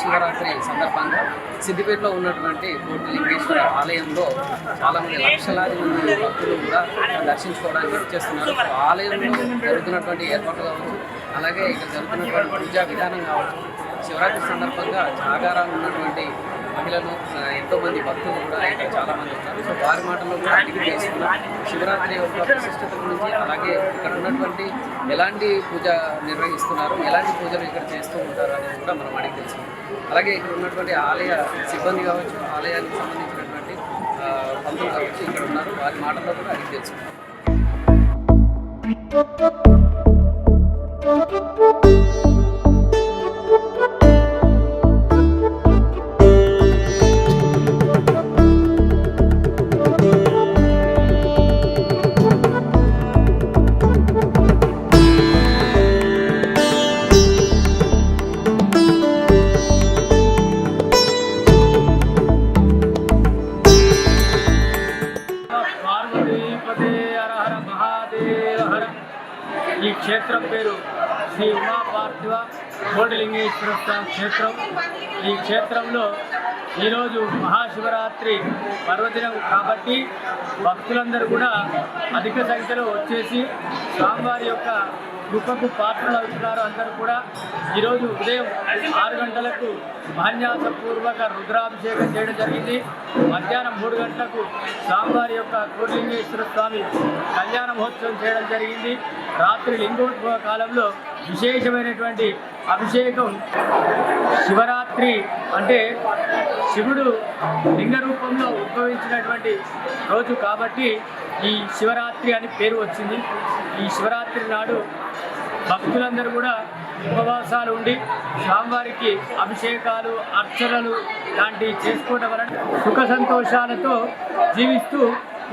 మహాశివరాత్రి సందర్భంగా సిద్దిపేటలో ఉన్నటువంటి కోటి లింగేశ్వర ఆలయంలో చాలామంది లక్షలాది మంది భక్తులు కూడా దర్శించుకోవడానికి వచ్చేస్తున్నారు ఆలయంలో జరుగుతున్నటువంటి ఏర్పాట్లు కావచ్చు అలాగే ఇక్కడ జరుగుతున్నటువంటి పూజా విధానం కావచ్చు శివరాత్రి సందర్భంగా జాగారాలు ఉన్నటువంటి మహిళలు ఎంతోమంది ఎంతో మంది భక్తులు కూడా ఇక్కడ చాలా మంది వచ్చారు సో వారి మాటల్లో కూడా అడిగి తెలుసుకున్నాం శివరాత్రి యొక్క విశిష్టత గురించి అలాగే ఇక్కడ ఉన్నటువంటి ఎలాంటి పూజ నిర్వహిస్తున్నారు ఎలాంటి పూజలు ఇక్కడ చేస్తూ ఉంటారు అనేది కూడా మనం అడిగి తెలుసుకున్నాం అలాగే ఇక్కడ ఉన్నటువంటి ఆలయ సిబ్బంది కావచ్చు ఆలయానికి సంబంధించినటువంటి పంతులు కావచ్చు ఇక్కడ ఉన్నారు. వారి మాటల్లో కూడా అడిగి తెలుసుకున్నాం శ్రీ ఉమాపార్థివ కోటిలింగేశ్వర స్వామి క్షేత్రం. ఈ క్షేత్రంలో ఈరోజు మహాశివరాత్రి పర్వదినం కాబట్టి భక్తులందరూ కూడా అధిక సంఖ్యలో వచ్చేసి స్వామివారి యొక్క కృపకు పాత్రలు అవుతున్నారు అందరూ కూడా ఈరోజు ఉదయం ఆరు గంటలకు మాన్యాసపూర్వక రుద్రాభిషేకం చేయడం జరిగింది. మధ్యాహ్నం మూడు గంటలకు స్వామివారి యొక్క కోటిలింగేశ్వర స్వామి కళ్యాణ మహోత్సవం చేయడం జరిగింది. రాత్రి లింగోద్భవ కాలంలో విశేషమైనటువంటి అభిషేకం శివరాత్రి అంటే శివుడు లింగ రూపంలో ఉద్భవించినటువంటి రోజు కాబట్టి ఈ శివరాత్రి అని పేరు వచ్చింది. ఈ శివరాత్రి నాడు భక్తులందరూ కూడా ఉపవాసాలు ఉండి స్వామివారికి అభిషేకాలు అర్చనలు లాంటివి చేసుకోవడం వలన సుఖ సంతోషాలతో జీవిస్తూ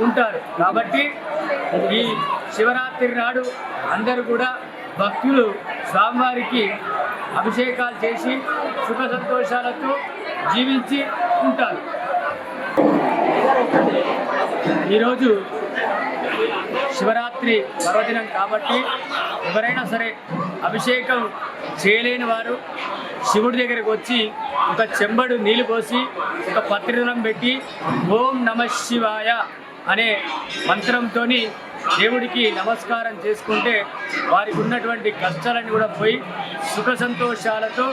ఉంటారు. కాబట్టి ఈ శివరాత్రి నాడు అందరూ కూడా భక్తులు స్వామివారికి అభిషేకాలు చేసి సుఖ సంతోషాలతో జీవించి ఉంటారు. ఈరోజు శివరాత్రి పర్వదినం కాబట్టి ఎవరైనా సరే అభిషేకం చేయలేని వారు శివుడి దగ్గరికి వచ్చి ఒక చెంబడు నీళ్ళు పోసి ఒక పత్రికలం పెట్టి ఓం నమ శివాయ అనే మంత్రంతో దేవుడికి నమస్కారం చేసుకుంటే వారికి ఉన్నటువంటి కష్టాలన్నీ కూడా పోయి సుఖ సంతోషాలతో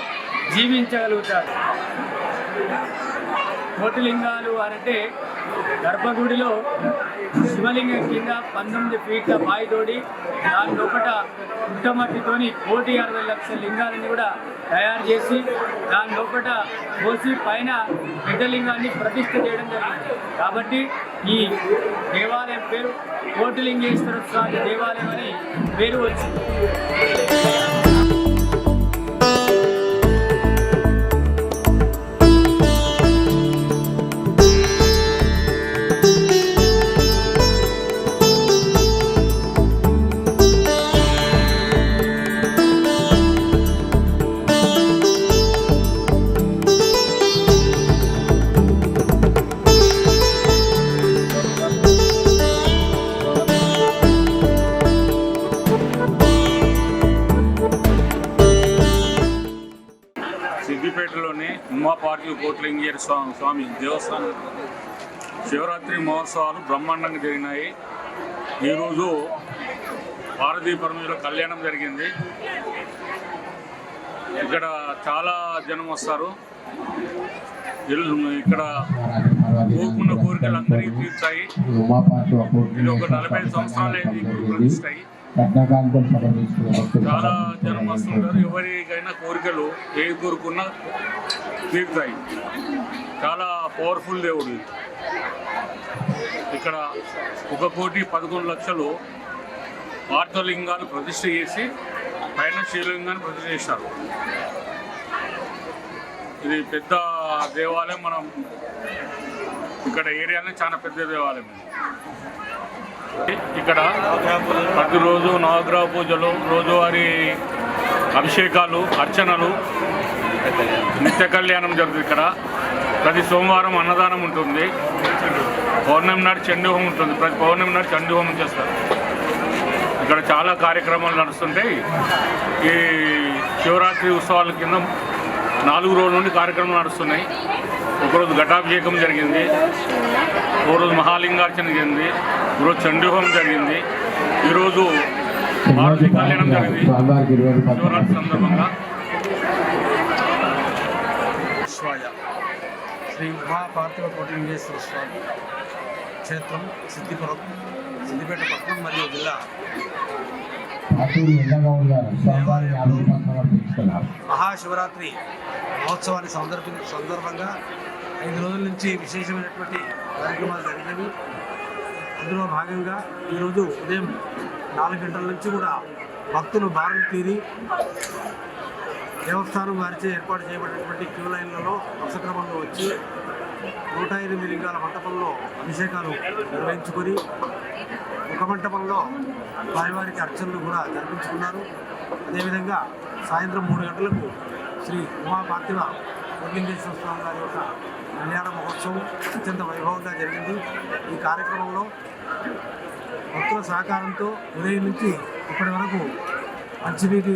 జీవించగలుగుతారు. కోటిలింగాలు అంటే గర్భగుడిలో శివలింగం కింద పంతొమ్మిది ఫీట్ల బాయి తోడి దాని లోపల పుట్టమట్టితోని కోటి అరవై లక్షల లింగాలని కూడా తయారు చేసి దాని లోపల పోసి పైన పెద్దలింగాన్ని ప్రతిష్ఠ చేయడం జరిగింది. కాబట్టి ఈ దేవాలయం పేరు కోటిలింగేశ్వర స్వామి దేవాలయం అని పేరు వచ్చింది. స్వామి దేవస్థానం. శివరాత్రి మహోత్సవాలు బ్రహ్మాండంగా జరిగినాయి. ఈరోజు భారతీయ పరమేశ్వర కళ్యాణం జరిగింది. ఇక్కడ చాలా జనం వస్తారు. ఇల్లు- ఇక్కడ కోరుకున్న కోరికలు అందరికీ తీర్చాయి ఇది ఒక నలభై ఐదు సంవత్సరాలు ప్రతిష్టాయి చాలా జనం వస్తుంటారు. ఎవరికైనా కోరికలు ఏ కోరుకున్నా తీర్చాయి చాలా పవర్ఫుల్ దేవుడు ఇక్కడ ఒక కోటి పదకొండు లక్షలు ఆర్థలింగాలు ప్రతిష్ట చేసి పైన శివలింగాన్ని ప్రతిష్ట చేశారు. ఇది పెద్ద దేవాలయం మనం ఇక్కడ ఏరియానే చాలా పెద్ద దేవాలయం ఇక్కడ ప్రతిరోజు నవగ్రహ పూజలు రోజువారీ అభిషేకాలు అర్చనలు నిత్య కళ్యాణం జరుగుతుంది ఇక్కడ. ప్రతి సోమవారం అన్నదానం ఉంటుంది. పౌర్ణమి నాడు చండీ హోమం ఉంటుంది. ప్రతి పౌర్ణమి నాడు చండీ హోమం చేస్తారు. ఇక్కడ చాలా కార్యక్రమాలు నడుస్తుంటాయి. ఈ శివరాత్రి ఉత్సవాల కింద నాలుగు రోజుల నుండి కార్యక్రమాలు నడుస్తున్నాయి. ఒకరోజు ఘటాభిషేకం జరిగింది. ఓ రోజు మహాలింగార్చన జరిగింది. ఈరోజు చండీహోమం జరిగింది. ఈరోజు మారుతి కళ్యాణం జరిగింది. శివరాత్రి సందర్భంగా శివాయ శ్రీ ఉమా పార్థివ కోటిలింగేశ్వర స్వామి క్షేత్రం సిద్దిపురం సిద్దిపేట పట్టణం మరియు జిల్లా మహాశివరాత్రి మహోత్సవాన్ని సందర్భ సందర్భంగా ఐదు రోజుల నుంచి విశేషమైనటువంటి కార్యక్రమాలు జరిగినవి. అందులో భాగంగా ఈరోజు ఉదయం నాలుగు గంటల నుంచి కూడా భక్తులు బారులు తీరి దేవస్థానం వారిచే ఏర్పాటు చేయబడినటువంటి క్యూ లైన్లలో వరుసక్రమంలో వచ్చి నూట ఎనిమిది లింగాల మంటపంలో అభిషేకాలు నిర్వహించుకొని ఒక మంటపంలో వారివారికి అర్చనలు కూడా జరిపించుకున్నారు. అదేవిధంగా సాయంత్రం మూడు గంటలకు శ్రీ ఉమా పార్థివ స్వామి వారి యొక్క కళ్యాణ మహోత్సవం అత్యంత వైభవంగా జరిగింది. ఈ కార్యక్రమంలో భక్తుల సహకారంతో ఉదయం నుంచి ఇప్పటి వరకు మంచినీటి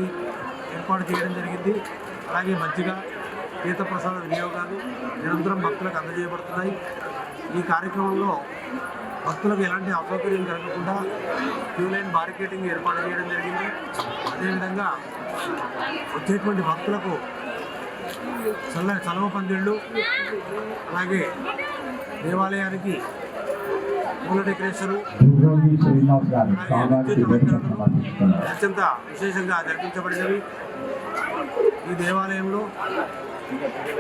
ఏర్పాటు చేయడం జరిగింది. అలాగే మజ్జిగ తీర్థప్రసాద వినియోగాలు నిరంతరం భక్తులకు అందజేయబడుతున్నాయి. ఈ కార్యక్రమంలో భక్తులకు ఎలాంటి అసౌకర్యం కలగకుండా క్యూ లైన్ బారికేటింగ్ ఏర్పాటు చేయడం జరిగింది. అదేవిధంగా వచ్చేటువంటి భక్తులకు చల్ల చలవ పందిళ్ళు అలాగే దేవాలయానికి పూల డెకరేషను. అత్యంత విశేషంగా జరిపించబడినవి. ఈ దేవాలయంలో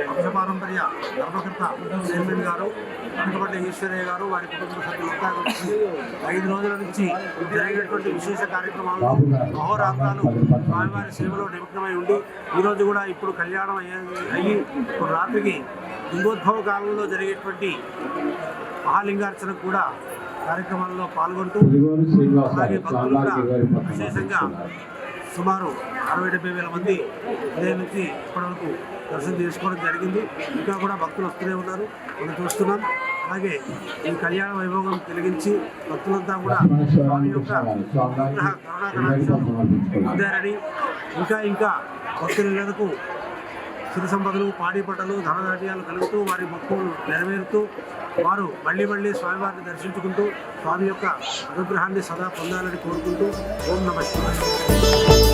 వంశపారంపర్య ధర్మకర్త చైర్మన్ గారు వెనుకబడ్డ ఈశ్వరయ్య గారు వారి కుటుంబ సభ్యులు ఐదు రోజుల నుంచి జరిగినటువంటి విశేష కార్యక్రమాలు అహోరాత్రాలు స్వామివారి సేవలో నిమగ్నమై ఉండి ఈరోజు కూడా ఇప్పుడు కళ్యాణం అయ్యే అయ్యి ఇప్పుడు రాత్రికి లింగోద్భవ కాలంలో జరిగేటువంటి మహాలింగార్చనకు కూడా కార్యక్రమాల్లో పాల్గొంటూ అలాగే భక్తులు కూడా విశేషంగా సుమారు అరవై డెబ్బై వేల మంది ఉదయం నుంచి ఇప్పటివరకు దర్శనం చేసుకోవడం జరిగింది. ఇంకా కూడా భక్తులు వస్తూనే ఉన్నారు. మనం చూస్తున్నాం. అలాగే ఈ కళ్యాణ వైభవం కలిగించి భక్తులంతా కూడా స్వామి యొక్క కరుణా కటాక్షాలు పొందారని ఇంకా ఇంకా భక్తులకు సిరి సంపదలు పాడి పంటలు ధనధాన్యాలు కలుగుతూ వారి భక్తులు నెరవేరుతూ వారు మళ్ళీ మళ్ళీ స్వామివారిని దర్శించుకుంటూ స్వామి యొక్క అనుగ్రహాన్ని సదా పొందాలని కోరుకుంటూ ఓం నమస్కారం